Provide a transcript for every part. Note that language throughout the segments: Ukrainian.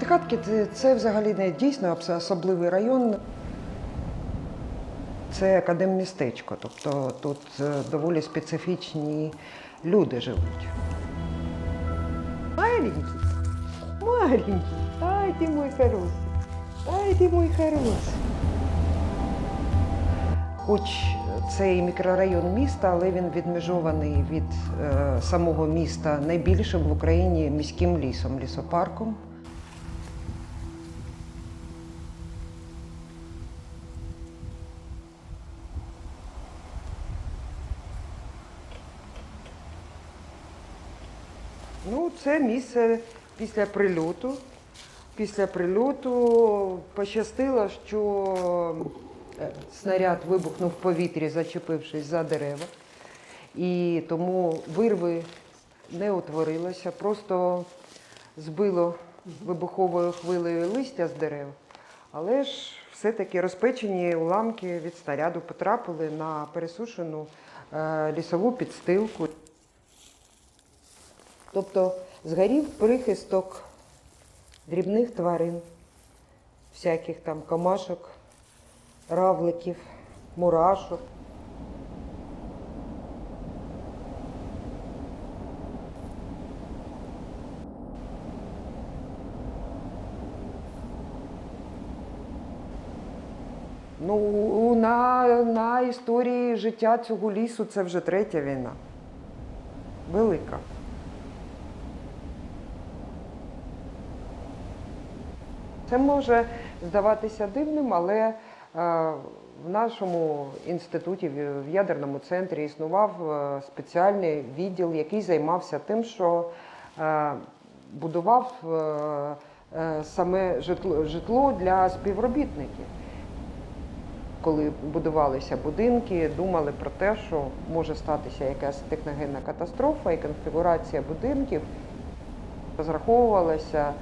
П'ятихатки це, взагалі не дійсно особливий район. Це академмістечко, тобто тут е, доволі специфічні люди живуть. Маленький, маленький, ай ти мой хороший, ай ти мой хороший. Хоч це і мікрорайон міста, але він відмежований від е, самого міста найбільшим в Україні міським лісом, лісопарком. Це місце після прильоту. Після прильоту пощастило, що е, снаряд вибухнув в повітрі, зачепившись за дерева. І тому вирви не утворилося, просто збило вибуховою хвилею листя з дерев. Але ж все-таки розпечені уламки від снаряду потрапили на пересушену е, лісову підстилку. Тобто згорів прихисток дрібних тварин, всяких там комашок, равликів, мурашок. Ну, на, на історії життя цього лісу це вже третя війна. Велика. Це може здаватися дивним, але е, в нашому інституті, в ядерному центрі, існував е, спеціальний відділ, який займався тим, що е, будував саме житло, житло для співробітників. Коли будувалися будинки, думали про те, що може статися якась техногенна катастрофа, і конфігурація будинків розраховувалася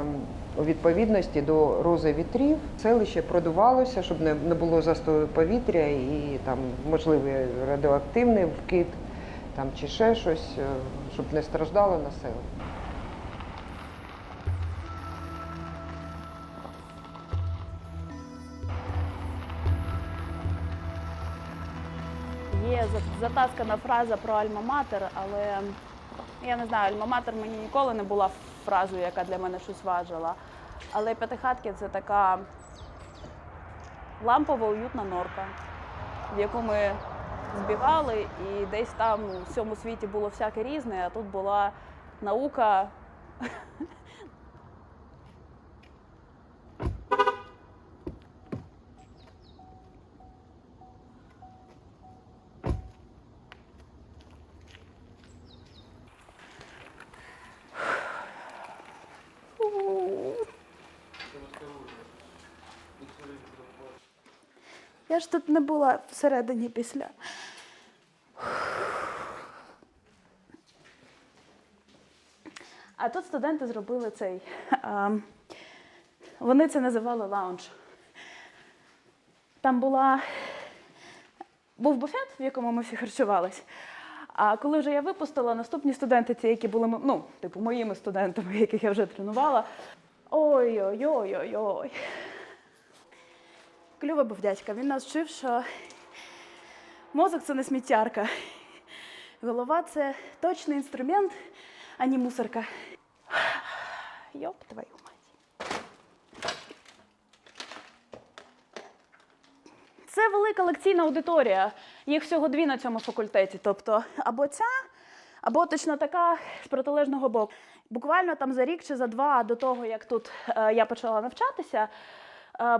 ем, у відповідності до рози вітрів. Селище продувалося, щоб не, було застою повітря і там можливий радіоактивний вкид там, чи ще щось, е, щоб не страждало населення. Є за- затаскана фраза про альма-матер, але я не знаю, альма-матер мені ніколи не була фразою, яка для мене щось важила. Але п'ятихатки це така лампова уютна норка, в яку ми збігали, і десь там у всьому світі було всяке різне, а тут була наука. Я ж тут не була всередині після. А тут студенти зробили цей. а, Вони це називали лаунж. Там була, був буфет, в якому ми всі харчувались. А коли вже я випустила, наступні студенти, ті, які були ну, типу, моїми студентами, яких я вже тренувала. Ой-ой-ой-ой-ой. Кльовий був дядька. Він нас вчив, що мозок це не сміттярка. Голова це точний інструмент, а не мусорка. Йоп, твою мать. Це велика лекційна аудиторія. Їх всього дві на цьому факультеті. Тобто або ця, або точно така з протилежного боку. Буквально там за рік чи за два до того, як тут е, я почала навчатися,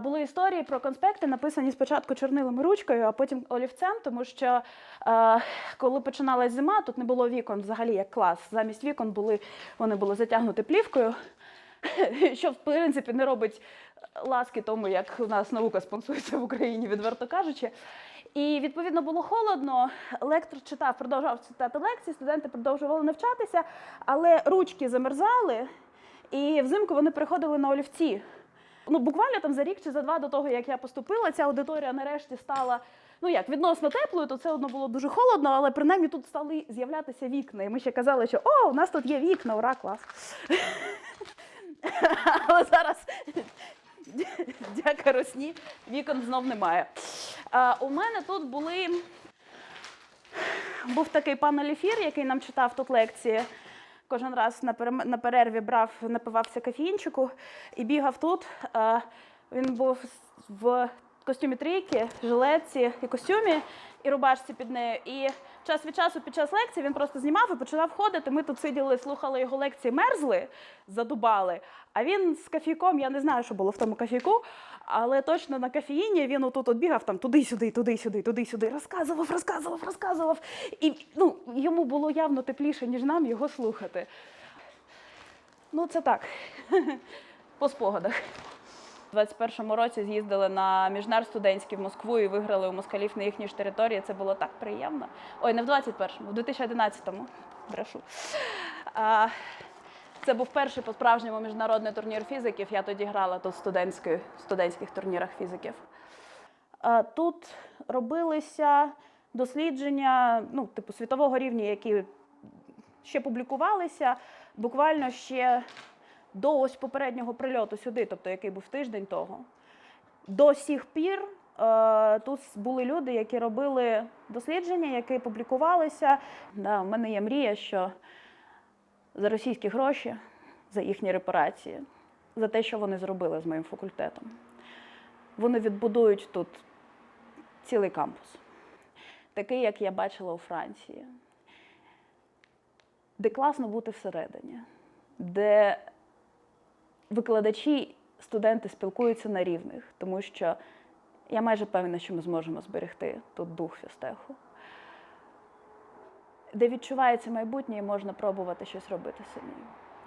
були історії про конспекти, написані спочатку чорнилом ручкою, а потім олівцем, тому що е, коли починалась зима, тут не було вікон взагалі як клас. Замість вікон були, вони були затягнуті плівкою, що в принципі не робить ласки тому, як у нас наука спонсується в Україні, відверто кажучи. І відповідно було холодно. Лектор читав, продовжував читати лекції, студенти продовжували навчатися, але ручки замерзали, і взимку вони переходили на олівці. Ну, буквально там за рік чи за два до того, як я поступила, ця аудиторія нарешті стала ну як відносно теплою, то це одно було дуже холодно, але принаймні тут стали з'являтися вікна. І ми ще казали, що о, у нас тут є вікна, ура, клас. Але зараз, дяка росні, вікон знов немає. У мене тут були. Був такий пан Оліфір, який нам читав тут лекції. Кожен раз на перерві брав, напивався кофінчику і бігав тут. Він був в костюмі трійки, жилетці і костюмі, і рубашці під нею. І час від часу під час лекції він просто знімав і починав ходити. Ми тут сиділи, слухали його лекції, мерзли, задубали. А він з кофійком, я не знаю, що було в тому кофійку, але точно на кофеїні він отут от бігав там туди-сюди, туди-сюди, туди-сюди, розказував, розказував, розказував. І ну, йому було явно тепліше, ніж нам його слухати. Ну, це так, по спогадах. У 21-му році з'їздили на міжнар студентський в Москву і виграли у москалів на їхній ж території. Це було так приємно. Ой, не в 21-му, в 2011-му. Брешу. А, це був перший по-справжньому міжнародний турнір фізиків. Я тоді грала тут студентською, в студентських турнірах фізиків. А, Тут робилися дослідження ну, типу, світового рівня, які ще публікувалися буквально ще до ось попереднього прильоту сюди, тобто який був тиждень того. До сих пір е, тут були люди, які робили дослідження, які публікувалися. Да, у мене є мрія, що за російські гроші, за їхні репарації, за те, що вони зробили з моїм факультетом. Вони відбудують тут цілий кампус, такий, як я бачила у Франції, де класно бути всередині, де викладачі, студенти спілкуються на рівних, тому що я майже певна, що ми зможемо зберегти тут дух фістеху. Де відчувається майбутнє і можна пробувати щось робити самі.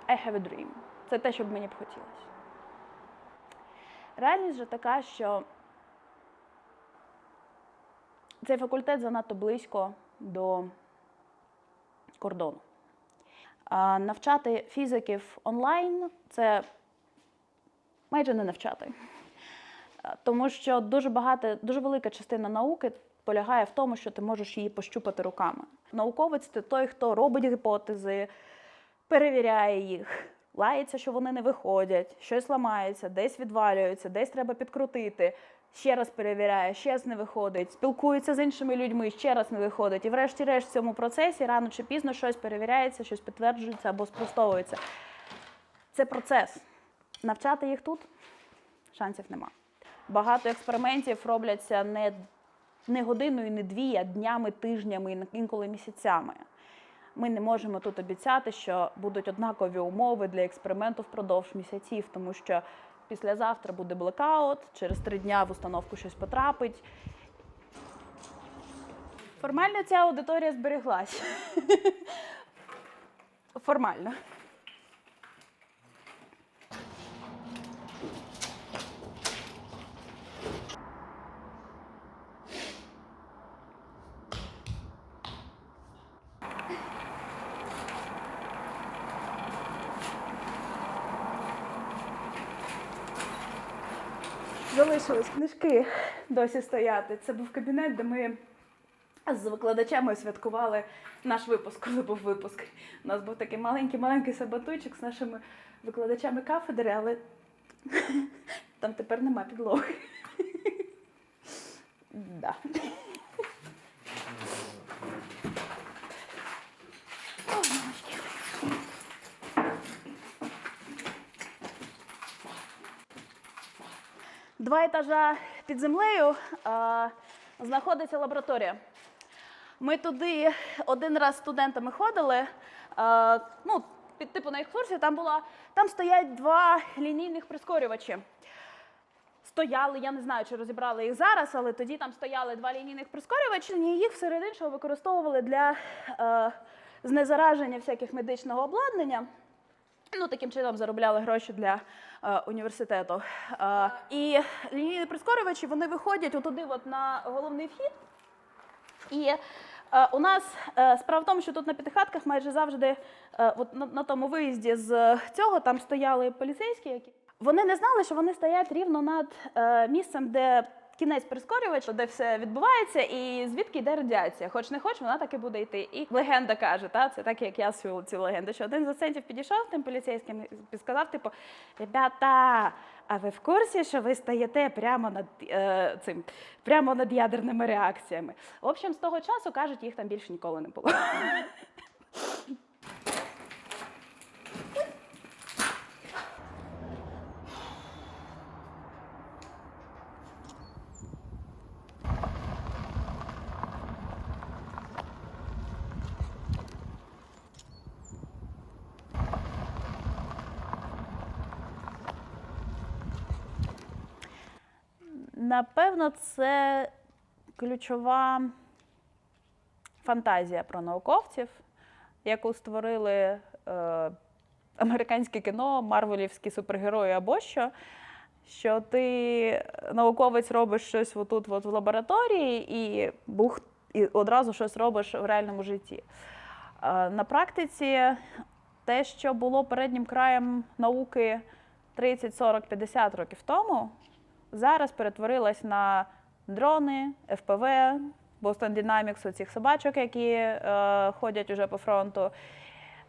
I have a dream. Це те, що б мені б хотілося. Реальність же така, що цей факультет занадто близько до кордону. А навчати фізиків онлайн це майже не навчати. Е, Тому що дуже багато, дуже велика частина науки полягає в тому, що ти можеш її пощупати руками. Науковець це той, хто робить гіпотези, перевіряє їх, лається, що вони не виходять, щось ламається, десь відвалюється, десь треба підкрутити. Ще раз перевіряє, ще раз не виходить, спілкується з іншими людьми, ще раз не виходить. І врешті-решт в цьому процесі рано чи пізно щось перевіряється, щось підтверджується або спростовується. Це процес. Навчати їх тут шансів нема. Багато експериментів робляться не, не годиною, не дві, а днями, тижнями, інколи місяцями. Ми не можемо тут обіцяти, що будуть однакові умови для експерименту впродовж місяців, тому що післязавтра буде блекаут, через три дня в установку щось потрапить. Формально ця аудиторія збереглась. Формально. Залишились книжки досі стояти. Це був кабінет, де ми з викладачами святкували наш випуск, коли був випуск. У нас був такий маленький-маленький сабатуйчик з нашими викладачами кафедри, але там тепер нема підлоги. Да. Два етажа під землею а, знаходиться лабораторія. Ми туди один раз з студентами ходили. А, ну, під типу на екскурсію, там була, там стоять два лінійних прискорювачі. Стояли, я не знаю, чи розібрали їх зараз, але тоді там стояли два лінійних прискорювачі, і їх серед іншого використовували для е, знезараження всяких медичного обладнання. Ну, таким чином заробляли гроші для е, університету. Е, і лінійні прискорювачі вони виходять отуди от на головний вхід. І е, у нас е, справа в тому, що тут на п'ятихатках майже завжди, е, от на, на тому виїзді з цього, там стояли поліцейські, які вони не знали, що вони стоять рівно над е, місцем, де кінець прискорювача, де все відбувається, і звідки йде радіація. Хоч не хоч, вона так і буде йти. І легенда каже, та це так, як я цю, цю легенду, що один з доцентів підійшов тим поліцейським і сказав: типу, ребята, а ви в курсі, що ви стаєте прямо над е, цим, прямо над ядерними реакціями? В общем, з того часу кажуть, їх там більше ніколи не було. Напевно, це ключова фантазія про науковців, яку створили е, американське кіно, марвелівські супергерої або що. Що ти науковець робиш щось отут от в лабораторії і бух, і одразу щось робиш в реальному житті. Е, На практиці те, що було переднім краєм науки 30, 40, 50 років тому, зараз перетворилась на дрони, ФПВ, Boston Dynamics, оцих собачок, які е, ходять уже по фронту,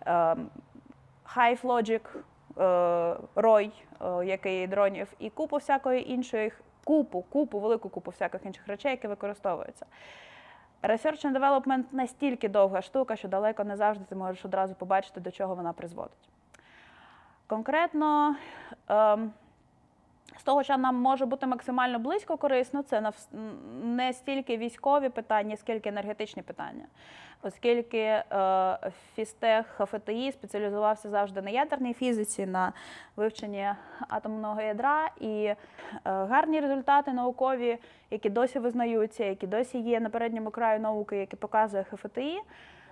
е, Hive Logic, е, Roy, е, який дронів, і купу всякої іншої, купу, купу, велику купу всяких інших речей, які використовуються. Research and Development настільки довга штука, що далеко не завжди ти можеш одразу побачити, до чого вона призводить. Конкретно ем, з того, що нам може бути максимально близько корисно, це не стільки військові питання, скільки енергетичні питання. Оскільки е, фістех ФТІ спеціалізувався завжди на ядерній фізиці, на вивченні атомного ядра, і е, гарні результати наукові, які досі визнаються, які досі є на передньому краю науки, які показує ХФТІ,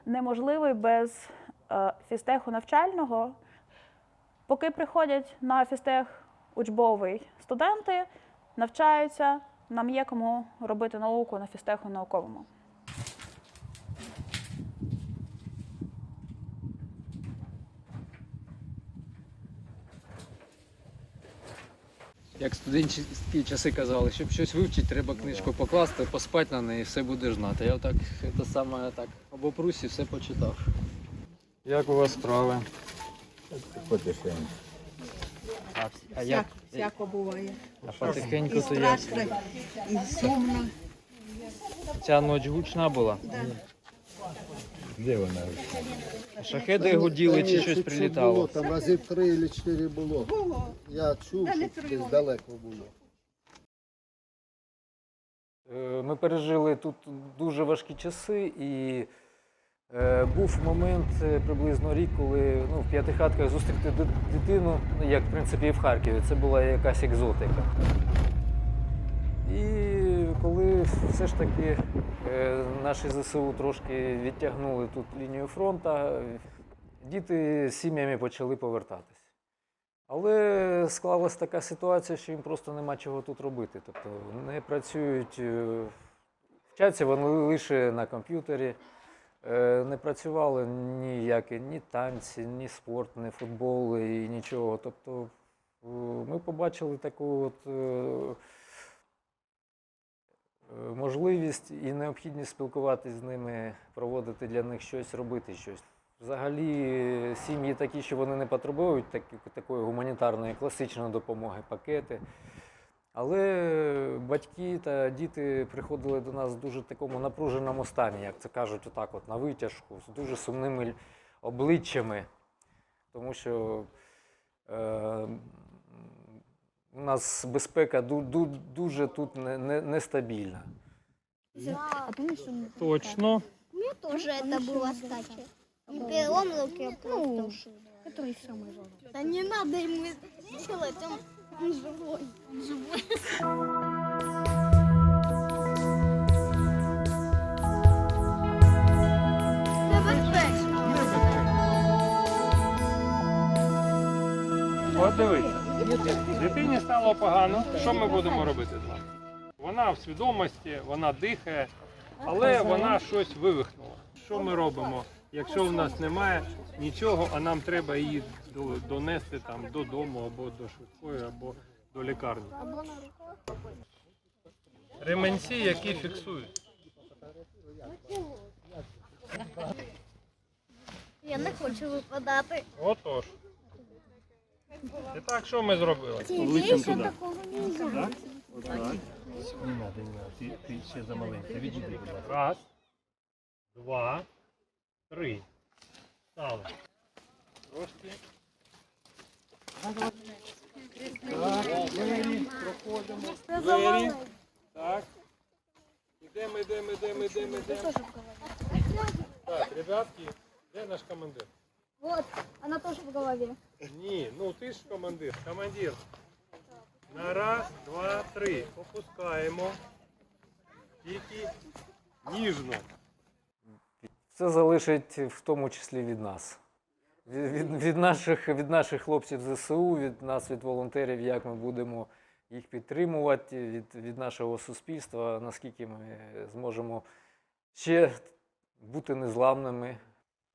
неможливий без е, фістеху навчального. Поки приходять на фістех учбовий студенти, навчаються, нам є кому робити науку на фістеху науковому. Як студентські часи казали, щоб щось вивчити, треба книжку покласти, поспати на неї, все будеш знати. Я отак це саме так обопрусь і все почитав. Як у вас справи? Потихеньку. А, а Всяк, як? всяко буває. А потихеньку І то як? страшно, і сумно. Ця ніч гучна була. Де вона? Шахеди гуділи чи щось прилітало. Було, там разів три чи чотири було. Було. Я чув, що десь далеко було. Е, Ми пережили тут дуже важкі часи, і був момент е, приблизно рік, коли ну, в п'ятихатках зустріти дитину, ну, як в принципі і в Харкові, це була якась екзотика. І коли все ж таки е, наші ЗСУ трошки відтягнули тут лінію фронту, е, діти з сім'ями почали повертатись. Але склалася така ситуація, що їм просто нема чого тут робити. Тобто не працюють, е, вчаться вони лише на комп'ютері, е, не працювали ніякі ні танці, ні спорт, ні футбол і нічого. Тобто е, ми побачили таку от е, е, можливість і необхідність спілкуватися з ними, проводити для них щось, робити щось. Взагалі сім'ї такі, що вони не потребують такої гуманітарної класичної допомоги, пакети. Але батьки та діти приходили до нас в дуже такому напруженому стані, як це кажуть, отак от на витяжку, з дуже сумними л- обличчями. Тому що е, м, у нас безпека ду- ду- дуже тут не- не- нестабільна. Точно. Мне тоже это было, кстати. Не перелом руки, а просто ушиб. Который самый жалкий. Да не надо ему делать, он, он живой. Он живой. Небезпечно. От дивись. Дитині стало погано. Що ми будемо робити з вами? Вона в свідомості, вона дихає, але вона щось вивихнула. Що ми робимо? Якщо в нас немає нічого, а нам треба її донести там додому або до швидкої, або до лікарні. ременці, які фіксують. Я не хочу випадати. Отож. І так, що ми зробили? Більше такого не можна. Ти ще замаленька. Відійди. Раз, два, три. Стали. Трошки. Двері. Так. Ідемо, ідемо, ідемо, ідемо, ідемо. Так, ребятки, де наш командир? Вот, она тоже в голове. Ні, ну ти ж командир. Командир. На раз, два, три. Опускаємо. Тільки ніжно. Це залежить в тому числі від нас. Від, від, наших, від наших хлопців ЗСУ, від нас, від волонтерів, як ми будемо їх підтримувати, від, від нашого суспільства, наскільки ми зможемо ще бути незламними.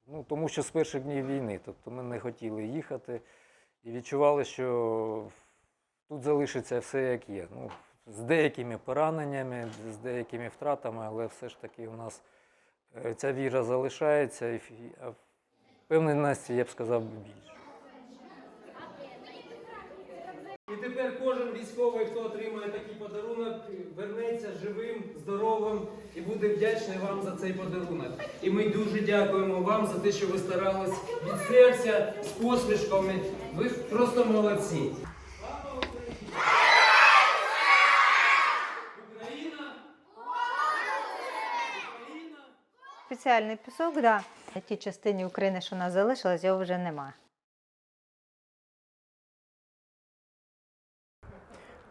Ну, тому що з перших днів війни, тобто ми не хотіли їхати і відчували, що тут залишиться все як є. Ну, з деякими пораненнями, з деякими втратами, але все ж таки у нас ця віра залишається, і впевненості, я б сказав, більше. І тепер кожен військовий, хто отримає такий подарунок, вернеться живим, здоровим і буде вдячний вам за цей подарунок. І ми дуже дякуємо вам за те, що ви старались від серця з посмішками. Ви просто молодці. Спеціальний пісок, да. На тій частині України, що у нас залишилось, його вже нема.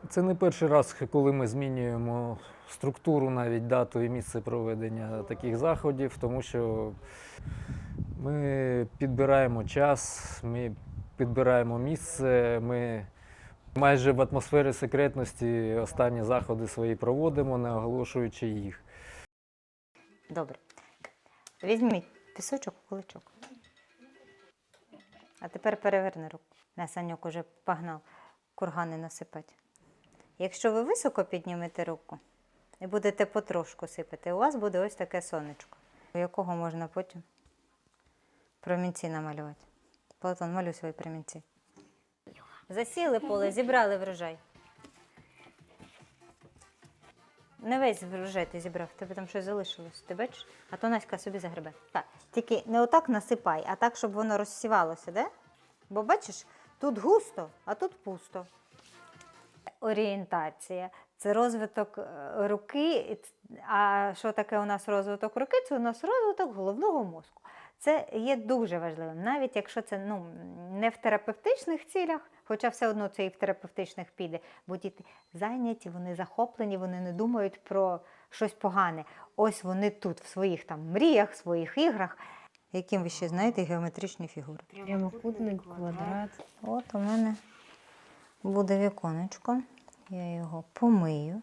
Це не перший раз, коли ми змінюємо структуру, навіть дату і місце проведення таких заходів, тому що ми підбираємо час, ми підбираємо місце, ми майже в атмосфері секретності останні заходи свої проводимо, не оголошуючи їх. Добре. Візьміть пісочок куличок. А тепер переверни руку. На саньок уже погнав кургани насипати. Якщо ви високо піднімете руку і будете потрошку сипати, у вас буде ось таке сонечко, у якого можна потім промінці намалювати. Платон, малюй свої промінці. Засіли поле, зібрали врожай. Не весь врожай ти зібрав, тебе там щось залишилось. Ти бачиш? А то Наська собі загребе. Так. Тільки не отак насипай, а так, щоб воно розсівалося, де? Бо бачиш, тут густо, а тут пусто. Орієнтація це розвиток е, руки. А що таке у нас розвиток руки? Це у нас розвиток головного мозку. Це є дуже важливим, навіть якщо це ну, не в терапевтичних цілях, хоча все одно це і в терапевтичних піде, бо діти зайняті, вони захоплені, вони не думають про щось погане. Ось вони тут, в своїх там мріях, в своїх іграх. Яким ви ще знаєте геометричні фігури? Прямокутник, квадрат. От у мене буде віконечко. Я його помию,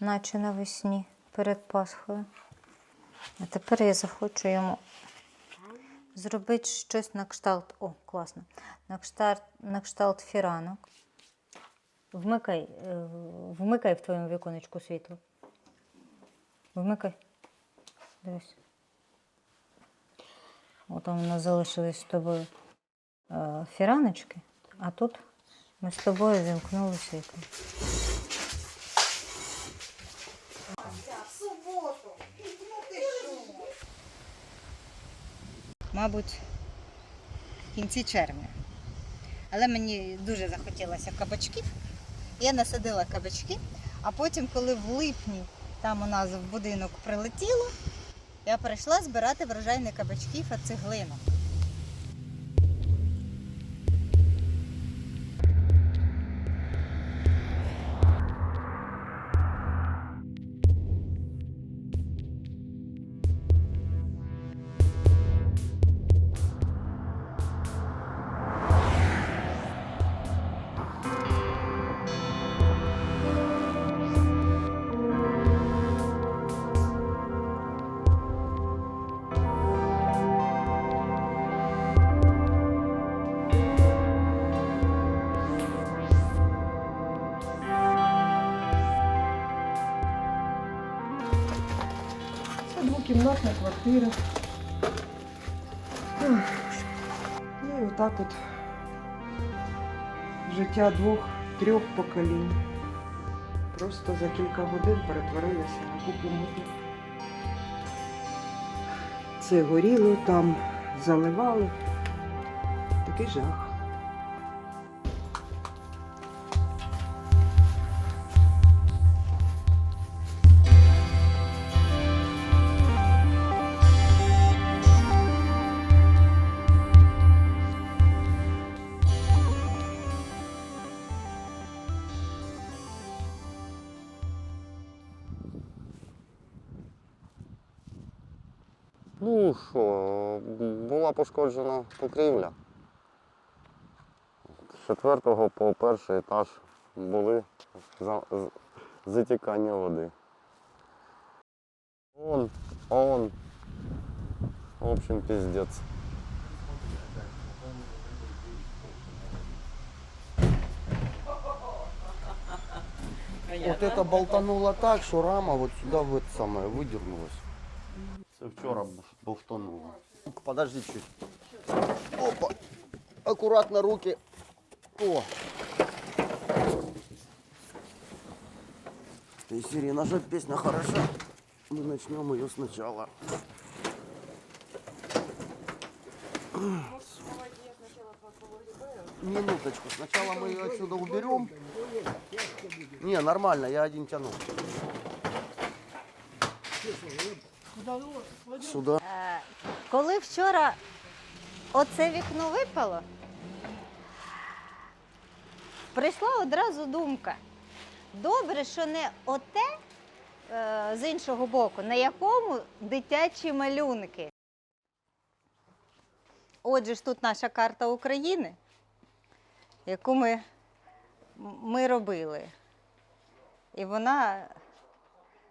наче навесні перед Пасхою. А тепер я захочу йому зробити щось на кшталт. О, класно. На кшталт, на кшталт фіранок. Вмикай, е, вмикай в твоєму віконечку світло. Вмикай. Дивись. От у нас залишились з тобою е, фіраночки, а тут ми з тобою вімкнули світло. Мабуть, в кінці червня. Але мені дуже захотілося кабачків. Я насадила кабачки, а потім, коли в липні там у нас в будинок прилетіло, я прийшла збирати врожайні кабачків, а цеглинок. Двохкімнатна квартира. Ну і отак от життя двох-трьох поколінь. Просто за кілька годин перетворилося на купу моди. Це горіло, там заливали. Такий жах. Ну що, була пошкоджена покрівля. З четвертого по перший етаж були за- з- затікання води. Он, он. В общем, пиздец. Вот это болтануло так, что рама вот сюда в это самое выдернулась. Це вчора бовтануло. Подожди чуть. Опа. Аккуратно руки. О. Из серии наша песня хороша. Мы начнем ее сначала. Минуточку. Сначала мы ее отсюда уберем. Не, нормально, я один тяну. Сюда. Е, Коли вчора оце вікно випало, прийшла одразу думка. Добре, що не оте е, з іншого боку, на якому дитячі малюнки. Отже ж тут наша карта України, яку ми, ми робили. І вона,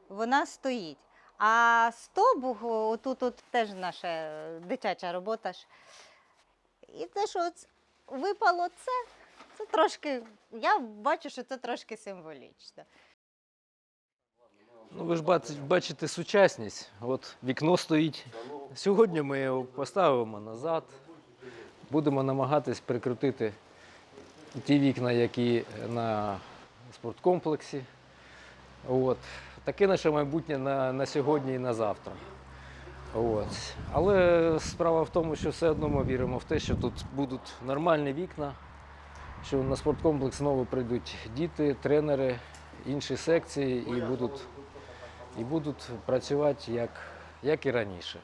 вона стоїть. А стобух, отут от теж наша дитяча робота ж. І те, що от випало це, це трошки, я бачу, що це трошки символічно. Ну, ви ж бачите сучасність. От вікно стоїть. Сьогодні ми його поставимо назад. Будемо намагатись прикрутити ті вікна, які на спорткомплексі. От. Таке наше майбутнє на, на сьогодні і на завтра. От. Але справа в тому, що все одно ми віримо в те, що тут будуть нормальні вікна, що на спорткомплекс знову прийдуть діти, тренери, інші секції і будуть і будуть працювати як, як і раніше.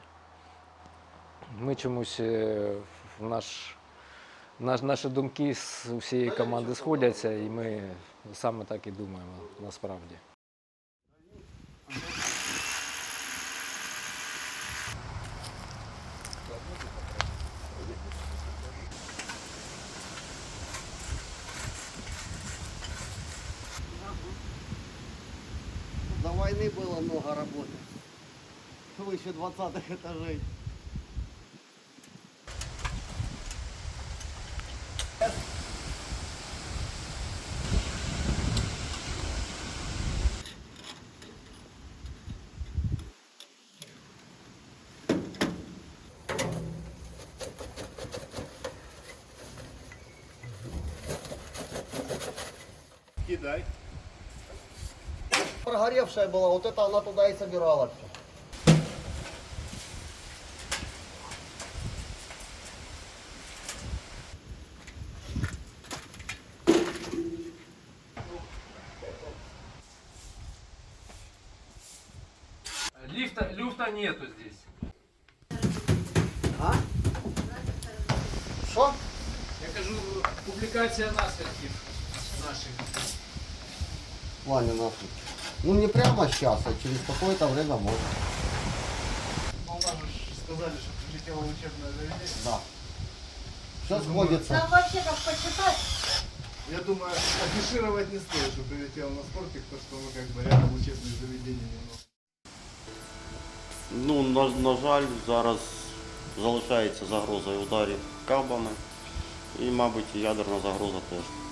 Ми чомусь е, наш, наш, наші думки з усієї команди сходяться, і ми саме так і думаємо насправді. До войны было много работы. Выше 20 этажей. Кидай. Прогоревшая была, вот это она туда и собирала все. Лифта, люфта нету здесь. Что? Я кажу, публікація наслідків наших. В плане нахуй. Ну не прямо сейчас, а через какое-то время может. Сказали, что прилетело учебное заведение. Да. Все сходится. вообще как почитать. Я думаю, афишировать не стоит, что прилетело на спортик, то что мы как бы рядом учебное заведение немного. Ну, на, на жаль, зараз залишається загроза ударів кабами і, мабуть, ядерна загроза теж.